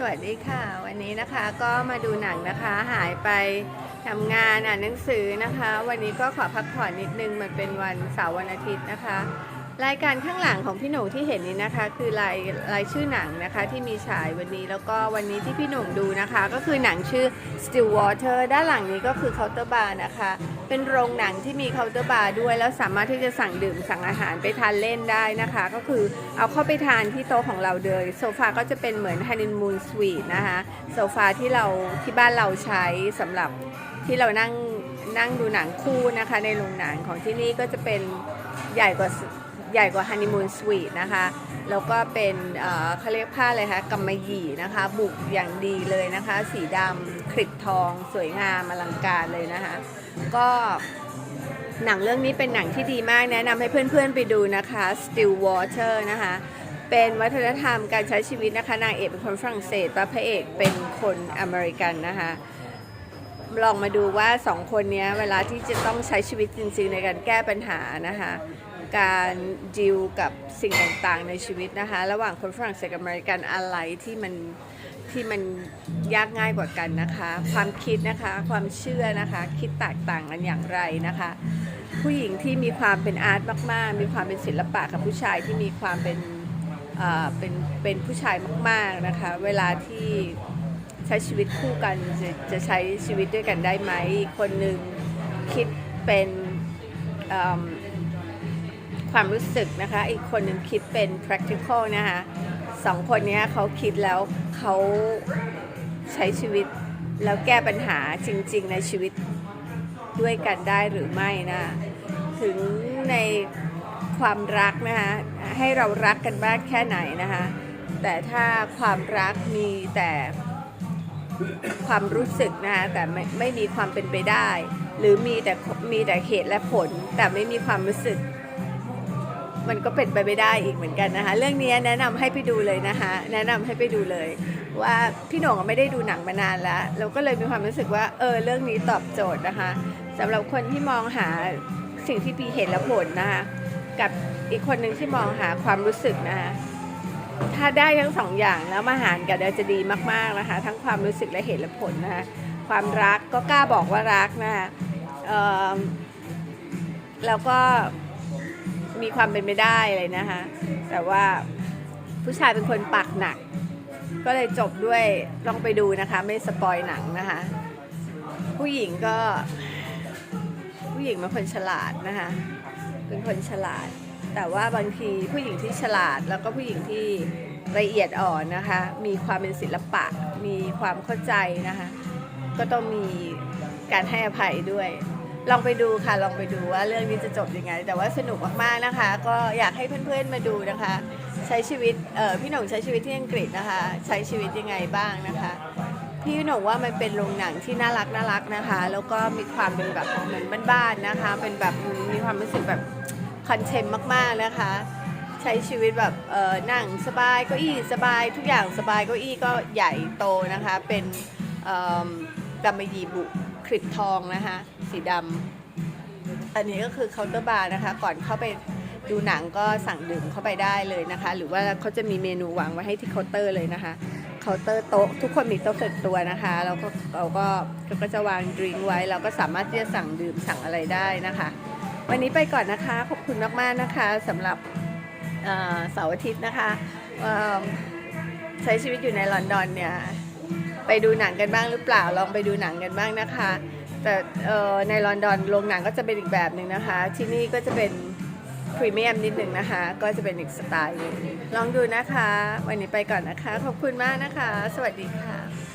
สวัสดีค่ะ วันนี้นะคะก็มาดูหนังนะคะหายไปทำงานอ่านหนังสือนะคะ วันนี้ก็ขอพักผ่อนนิดนึงมันเป็นวันเสาร์วันอาทิตย์นะคะ รายการข้างหลังของพี่หนุ่มที่เห็นนี้นะคะ คือรายรายชื่อหนังนะคะที่มีฉายวันนี้แล้วก็วันนี้ที่พี่หนุ่มดูนะคะ ก็คือหนังชื่อ Still Water ด้านหลังนี้ก็คือเคาน์เตอร์บาร์นะคะ เป็นโรงหนังที่มีเคาน์เตอร์บาร์ด้วย แล้วสามารถที่จะสั่งดื่มสั่งอาหารไปทานเล่นได้นะคะ ก็คือเอาเข้าไปทานที่โต๊ะของเราเลยโซฟาก็จะเป็นเหมือนฮันนีมูนสวีทนะคะโซฟาที่เราที่บ้านเราใช้สำหรับที่เรานั่งนั่งดูหนังคู่นะคะ ในโรงหนังของที่นี่ก็จะเป็นใหญ่กว่า ใหญ่กว่าฮันนีมูนสวีทนะคะ แล้วก็เป็นเขาเรียกผ้าอะไรคะกำมะหยี่นะคะ บุกอย่างดีเลยนะคะ สีดำคลิปทอง สวยงามอลังการเลยนะคะ ก็หนังเรื่องนี้เป็นหนังที่ดีมากแนะนำให้เพื่อนๆไปดูนะคะ Still Water นะคะ เป็นวัฒนธรรมการใช้ชีวิตนะคะ นางเอกเป็นคนฝรั่งเศสและพระเอกเป็นคนอเมริกันนะคะลองมาดูว่าสองคนนี้เวลาที่จะต้องใช้ชีวิตจริงๆในการแก้ปัญหานะคะ การดิวกับสิ่งต่างๆในชีวิตนะคะ ระหว่างคนฝรั่งเศสกับอเมริกันอะไรที่มันที่มันยากง่ายกว่ากันนะคะ ความคิดนะคะความเชื่อนะคะคิดแตกต่างกันอย่างไรนะคะ ผู้หญิงที่มีความเป็นอาร์ตมากๆ มีความเป็นศิลปะกับผู้ชายที่มีความเป็นเอ่อเป็นเป็นผู้ชายมากๆนะคะ เวลาที่ใช้ชีวิตคู่กันจะจะใช้ชีวิตด้วยกันได้ไหมคนหนึ่งคิดเป็นเอิ่ม ความรู้สึกนะคะ อีกคนหนึ่งคิดเป็น practical นะคะสองคนนี้เขาคิดแล้วเขาใช้ชีวิตแล้วแก้ปัญหาจริง ๆ ในชีวิตด้วยกันได้หรือไม่นะ ถึงในความรักนะคะให้เรารักกันมากแค่ไหนนะคะแต่ถ้าความรักมีแต่ความรู้สึกนะคะแต่ไม่ไม่มีความเป็นไปได้ หรือมีแต่มีแต่เหตุและผล แต่ไม่มีความรู้สึก มันก็เป็นไปไม่ได้อีกเหมือนกันนะคะ เรื่องนี้แนะนำให้ไปดูเลยนะคะแนะนำให้ไปดูเลย ว่าพี่หน่งไม่ได้ดูหนังมานานแล้วเราก็เลยมีความรู้สึกว่าเออเรื่องนี้ตอบโจทย์นะคะสำหรับคนที่มองหาสิ่งที่มีเหตุและผลนะคะกับอีกคนหนึ่งที่มองหาความรู้สึกนะคะถ้าได้ทั้งสองอย่างแล้วมาหารกันจะดีมากๆนะคะ ทั้งความรู้สึกและเหตุและผลนะคะความรักก็กล้าบอกว่ารักนะคะแล้วก็ มีความเป็นไปได้เลยนะคะแต่ว่าผู้ชายเป็นคนปากหนัก ก็เลยจบด้วยลองไปดูนะคะ ไม่สปอยหนังนะคะ ผู้หญิงก็ ผู้หญิงเป็นคนฉลาดนะคะเป็นคนฉลาด แต่ว่าบางทีผู้หญิงที่ฉลาดแล้วก็ผู้หญิงที่ละเอียดอ่อนนะคะ มีความเป็นศิลปะ มีความเข้าใจนะคะ ก็ต้องมีการให้อภัยด้วย ลองไปดูค่ะลองไปดูว่าเรื่องนี้จะจบยังไง แต่ว่าสนุกมากๆนะคะ ก็อยากให้เพื่อนๆมาดูนะคะ ใช้ชีวิตเออพี่หน่งใช้ชีวิตที่อังกฤษนะคะ ใช้ชีวิตยังไงบ้างนะคะ พี่หน่งว่ามันเป็นโรงหนังที่น่ารักน่ารักนะคะ แล้วก็มีความเป็นแบบเหมือนบ้านๆนะคะ เป็นแบบมีความรู้สึกแบบคอนเทนต์มากๆนะคะ ใช้ชีวิตแบบเออนั่งสบายเก้าอี้สบายทุกอย่างสบายเก้าอี้ก็ใหญ่โตนะคะ เป็นเอิ่มกำมะหยี่บุ คลิปทองนะคะ สีดำอันนี้ก็คือเคาน์เตอร์บาร์นะคะ ก่อนเข้าไปดูหนังก็สั่งดื่มเข้าไปได้เลยนะคะ หรือว่าเขาจะมีเมนูวางไว้ให้ที่เคาน์เตอร์เลยนะคะเคาน์เตอร์โต๊ะทุกคนมีโต๊ะส่วนตัวนะคะแล้วก็เราก็เราก็จะวางดริงก์ไว้เราก็สามารถที่จะสั่งดื่มสั่งอะไรได้นะคะ วันนี้ไปก่อนนะคะขอบคุณมากๆนะคะสำหรับเสาร์อาทิตย์นะคะใช้ชีวิตอยู่ในลอนดอนเนี่ย ไปดูหนังกันบ้างหรือเปล่าลองไปดูหนังกันบ้างนะคะ แต่ในลอนดอนโรงหนังก็จะเป็นอีกแบบหนึ่งนะคะ ที่นี่ก็จะเป็นพรีเมียมนิดหนึ่งนะคะ ก็จะเป็นอีกสไตล์นึงลองดูนะคะ วันนี้ไปก่อนนะคะ ขอบคุณมากนะคะ สวัสดีค่ะ